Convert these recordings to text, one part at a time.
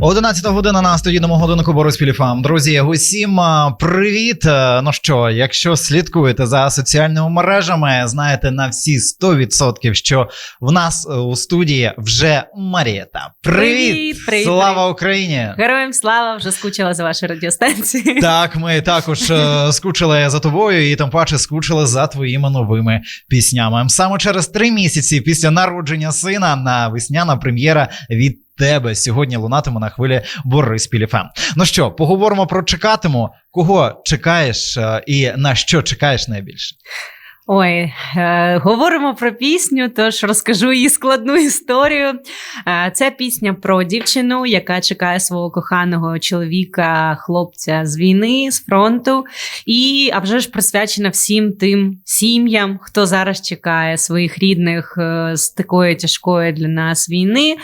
11 година на студійному годиннику Бориспіль ФМ. Друзі, усім привіт. Е, Ну що, якщо слідкуєте за соціальними мережами, знаєте на всі 100%, що в нас е, у студії вже Марієта. Привіт! Привіт, привіт, Слава. Україні! Героям слава вже скучила за ваші радіостанції. Так, ми також е, скучили за тобою, і тим паче скучили за твоїми новими піснями. Саме через три місяці після народження сина на весняна прем'єра від тебе сьогодні лунатиме на хвилі Бориспіль ФМ. Ну що, поговоримо про чекатиму. Кого чекаєш е, і на що чекаєш найбільше? Ой, е, говоримо про пісню, тож розкажу її складну історію. Е, це пісня про дівчину, яка чекає свого коханого чоловіка, хлопця з війни, з фронту. І а вже ж присвячена всім тим сім'ям, хто зараз чекає своїх рідних е, з такої тяжкої для нас війни,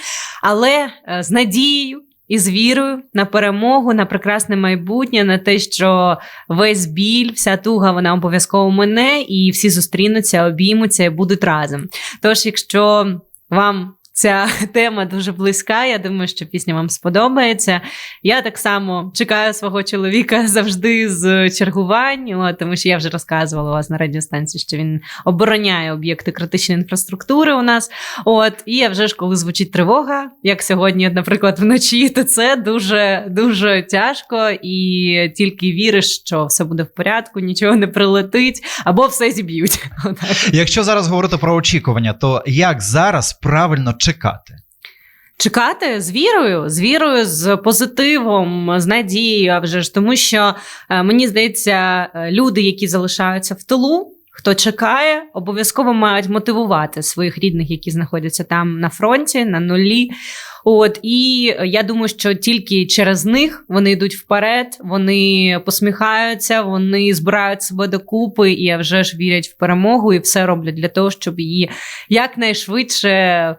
але е, з надією. І з вірою на перемогу, на прекрасне майбутнє, на те, що весь біль, вся туга, вона обов'язково мене, і всі зустрінуться, обіймуться і будуть разом. Тож, якщо вам ця тема дуже близька, я думаю, що пісня вам сподобається. Я так само чекаю свого чоловіка завжди з чергувань, тому що я вже розказувала вас на радіостанції, що він обороняє об'єкти критичної інфраструктури у нас. От, і вже ж коли звучить тривога, як сьогодні, наприклад, вночі, то це дуже дуже тяжко, і тільки віриш, що все буде в порядку, нічого не прилетить, або все зіб'ють. Якщо зараз говорити про очікування, то як зараз правильно чекати? Чекати з вірою, з вірою, з позитивом, з надією, а вже ж тому, що е, мені здається, е, люди, які залишаються в тилу. Хто чекає, обов'язково мають мотивувати своїх рідних, які знаходяться там на фронті, на нулі. От і я думаю, що тільки через них вони йдуть вперед, вони посміхаються, вони збирають себе докупи і а вже ж вірять в перемогу і все роблять для того, щоб її якнайшвидше е,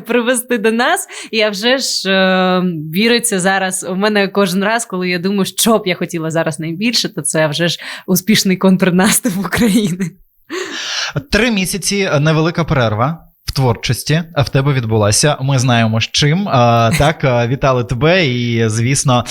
привести до нас. І а вже ж е, віриться зараз. У мене кожен раз, коли я думаю, що б я хотіла зараз найбільше, то це вже ж успішний контрнаступ України. Три місяці невелика перерва. В творчості в тебе відбулася. Ми знаємо з чим. Так, вітали тебе. І звісно,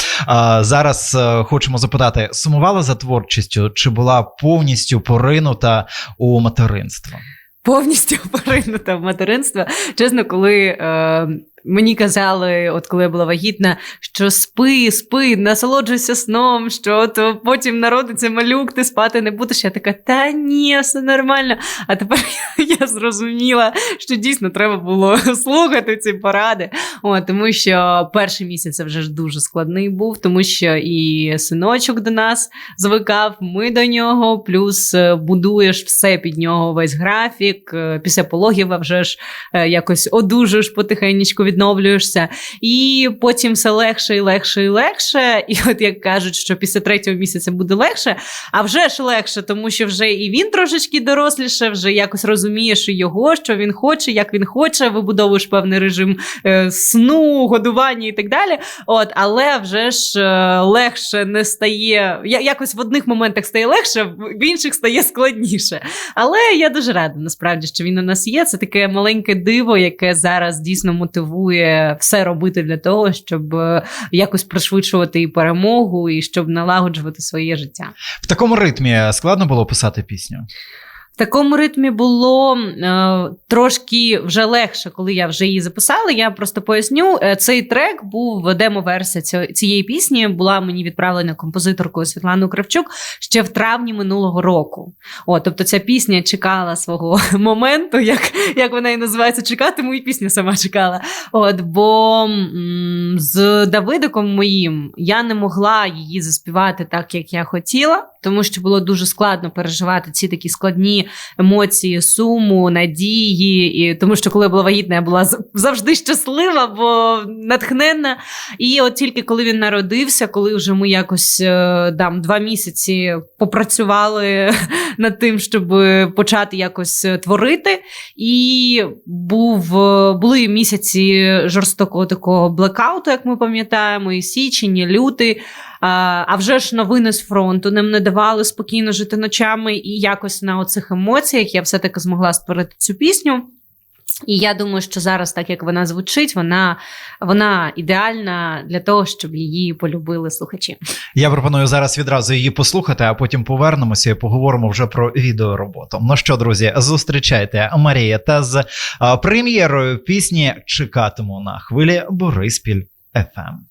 зараз хочемо запитати: сумувала за творчістю, чи була повністю поринута у материнство? повністю поринута в материнство. Чесно, коли е, мені казали, от коли я була вагітна, що спи, спи, насолоджуйся сном, що то потім народиться малюк, ти спати не будеш. Я така, та ні, все нормально. А тепер я зрозуміла, що дійсно треба було слухати ці поради. О, тому що перший місяць вже дуже складний був, тому що і синочок до нас звикав, ми до нього, плюс е, будуєш все під нього, весь графік. е, Після пологів вже ж е, якось одужуєш потихеньку, відновлюєшся. І потім все легше і легше і легше. І от як кажуть, що після третього місяця буде легше, а вже ж легше, тому що вже і він трошечки доросліше, вже якось розумієш його, що він хоче, як він хоче, вибудовуєш певний режим е, сну, годування і так далі. От, але вже ж е, легше не стає. Якось в одних моментах стає легше, в інших стає складніше. Але я дуже рада насправді, що він у нас є. Це таке маленьке диво, яке зараз дійсно мотивує все робити для того, щоб е, якось пришвидшувати і перемогу, і щоб налагоджувати своє життя. В такому ритмі складно було писати пісню. Такому ритмі було е, трошки вже легше, коли я вже її записала. Я просто поясню. Е, Цей трек був демо-версія цієї пісні. Була мені відправлена композиторкою Світланою Кравчук ще в травні минулого року. О, тобто ця пісня чекала свого моменту, як, як вона і називається, чекатиму, і пісня сама чекала. От, бо м, з Давидиком моїм я не могла її заспівати так, як я хотіла, тому що було дуже складно переживати ці такі складні емоції, суму, надії. І, тому що коли я була вагітна, я була завжди щаслива, бо натхненна. І от тільки коли він народився, коли вже ми якось е, там два місяці попрацювали над тим, щоб почати якось е, творити. І був, е, були місяці жорстокого такого блекауту, як ми пам'ятаємо, і січень, і лютий. А, вже ж новини з фронту нам не давали спокійно жити ночами, і якось на оцих емоціях я все-таки змогла створити цю пісню. І я думаю, що зараз, так як вона звучить, вона, вона ідеальна для того, щоб її полюбили слухачі. Я пропоную зараз відразу її послухати, а потім повернемося і поговоримо вже про відеороботу. Ну що, друзі, зустрічайте Марія та з прем'єрою пісні Чекатиму на хвилі Бориспіль Ем». ФМ.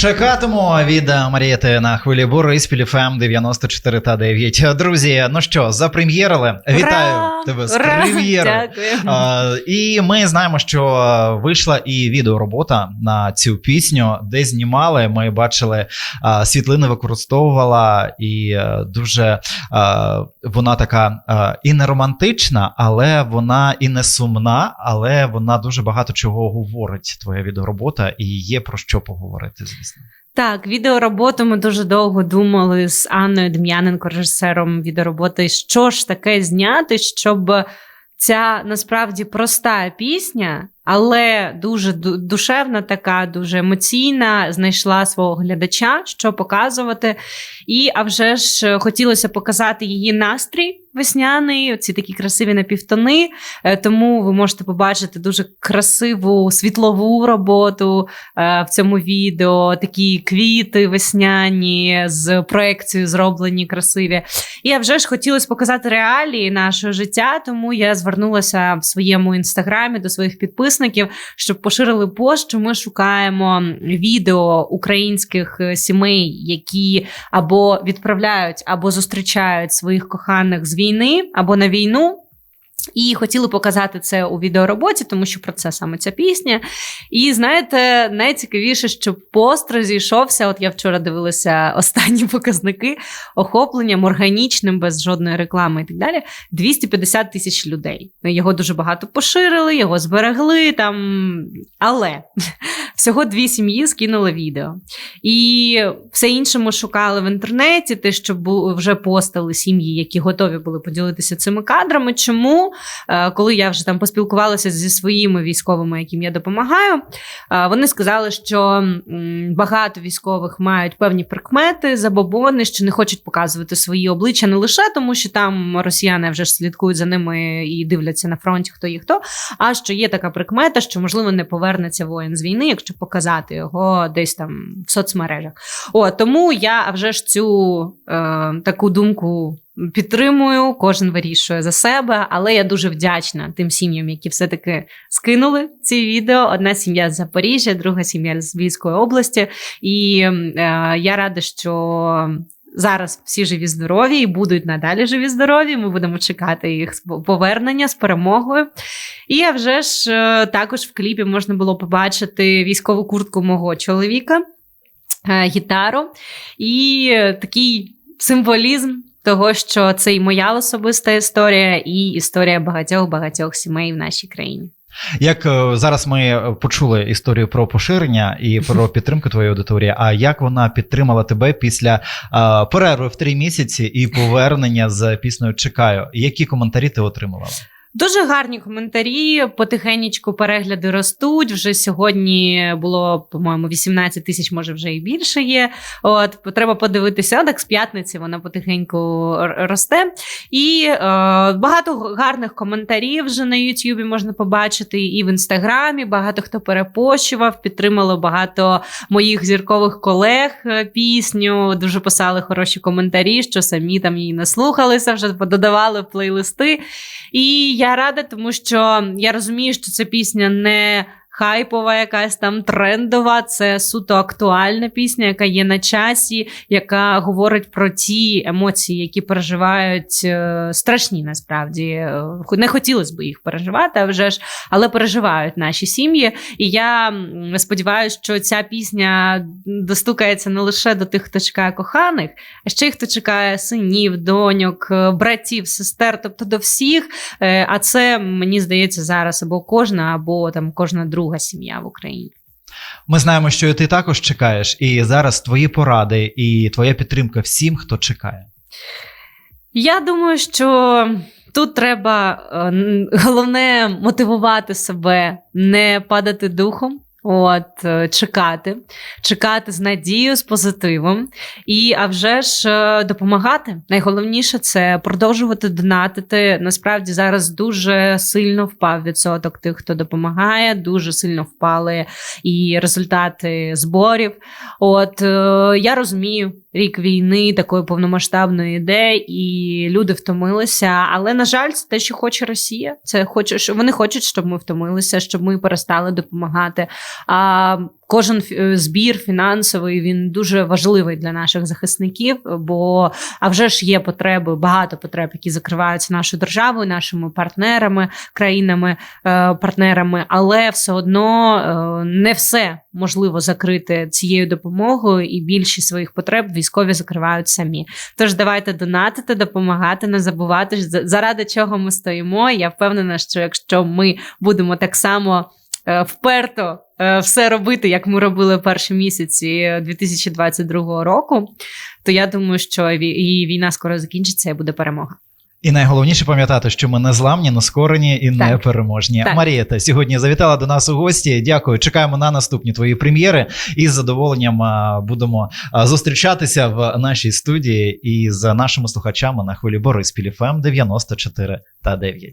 Чекатиму від Марієти на хвилі Бориспіль ФМ 94 та 9. Друзі, ну що, запрем'єрили? Вітаю Ура! тебе з Ура! прем'єрою. Дякую. А, і ми знаємо, що вийшла і відеоробота на цю пісню, де знімали. Ми бачили а, світлини, використовувала, і е, дуже а, вона така а, і не романтична, але вона і не сумна, але вона дуже багато чого говорить. Твоя відеоробота, і є про що поговорити, звісно. Так, відеороботу ми дуже довго думали з Анною Дем'яненко, режисером відеороботи, що ж таке зняти, щоб ця насправді проста пісня, але дуже душевна, така, дуже емоційна, знайшла свого глядача, що показувати. І а вже ж хотілося показати її настрій весняний, ці такі красиві напівтони. Е, Тому ви можете побачити дуже красиву світлову роботу е, в цьому відео, такі квіти весняні з проекцією зроблені красиві. І а вже ж хотілося показати реалії нашого життя, тому я звернулася в своєму інстаграмі до своїх підписників, щоб поширили пост, що ми шукаємо відео українських е, сімей, які або відправляють, або зустрічають своїх коханих з війни, або на війну. І хотіли показати це у відеороботі, тому що про це саме ця пісня. І знаєте, найцікавіше, що пост розійшовся. От я вчора дивилася останні показники охопленням органічним, без жодної реклами і так далі. 250 тисяч людей. Його дуже багато поширили, його зберегли там. Але всього дві сім'ї скинули відео. І все інше ми шукали в інтернеті, те, що вже постали сім'ї, які готові були поділитися цими кадрами. Чому? Е, Коли я вже там поспілкувалася зі своїми військовими, яким я допомагаю, е, вони сказали, що багато військових мають певні прикмети, забобони, що не хочуть показувати свої обличчя не лише тому, що там росіяни вже ж слідкують за ними і дивляться на фронті, хто є хто, а що є така прикмета, що можливо не повернеться воїн з війни, якщо показати його десь там в соцмережах. О, тому я вже ж цю е, таку думку. Підтримую, кожен вирішує за себе, але я дуже вдячна тим сім'ям, які все-таки скинули ці відео. Одна сім'я з Запоріжжя, друга сім'я з Львівської області. І е, я рада, що зараз всі живі здорові і будуть надалі живі здорові. Ми будемо чекати їх повернення з перемогою. І вже ж е, також в кліпі можна було побачити військову куртку мого чоловіка, е, гітару і такий символізм. Того, що це і моя особиста історія, і історія багатьох багатьох сімей в нашій країні. Як е, зараз ми е, почули історію про поширення і про підтримку твоєї аудиторії, а як вона підтримала тебе після е, перерви в три місяці і повернення з піснею Чекаю? Які коментарі ти отримувала? Дуже гарні коментарі. Потихенечку перегляди ростуть. Вже сьогодні було, по-моєму, 18 тисяч, може вже і більше є. От треба подивитися. Так з п'ятниці вона потихеньку росте. І е, багато гарних коментарів вже на Ютубі можна побачити, і в інстаграмі. Багато хто перепощував, підтримало багато моїх зіркових колег е, пісню. Дуже писали хороші коментарі, що самі там її наслухалися, вже додавали плейлисти. І я рада, тому що я розумію, що ця пісня не хайпова, якась там трендова, це суто актуальна пісня, яка є на часі, яка говорить про ті емоції, які переживають е, страшні насправді. Е, Не хотілося б їх переживати, а вже ж, але переживають наші сім'ї. І я сподіваюся, що ця пісня достукається не лише до тих, хто чекає коханих, а ще й хто чекає синів, доньок, е, братів, сестер, тобто до всіх. А це мені здається зараз або кожна, або там кожна друга сім'я в Україні. Ми знаємо, що ти також чекаєш, і зараз твої поради і твоя підтримка всім, хто чекає. Я думаю, що тут треба е, головне мотивувати себе, не падати духом. От, е, чекати, чекати з надією, з позитивом, і а вже ж е, допомагати. Найголовніше це продовжувати донатити. Насправді зараз дуже сильно впав відсоток тих, хто допомагає, дуже сильно впали і результати зборів. От е, я розумію, рік війни, такої повномасштабної йде, і люди втомилися. Але на жаль, це те, що хоче Росія. Це хоче, що вони хочуть, щоб ми втомилися, щоб ми перестали допомагати. А кожен е, збір фінансовий він дуже важливий для наших захисників. Бо а вже ж є потреби, багато потреб, які закриваються нашою державою, нашими партнерами, країнами, е, партнерами, але все одно е, не все можливо закрити цією допомогою, і більшість своїх потреб військові закривають самі. Тож давайте донатити, допомагати, не забувати заради чого ми стоїмо. Я впевнена, що якщо ми будемо так само. Е, Вперто е, все робити, як ми робили перші місяці 2022 року, то я думаю, що і війна скоро закінчиться і буде перемога. І найголовніше пам'ятати, що ми не зламні, не скорені і Так. непереможні. Так. Марія, ти сьогодні завітала до нас у гості. Дякую. Чекаємо на наступні твої прем'єри. І з задоволенням будемо зустрічатися в нашій студії і з нашими слухачами на хвилі Борис Піліфем 94 та 9.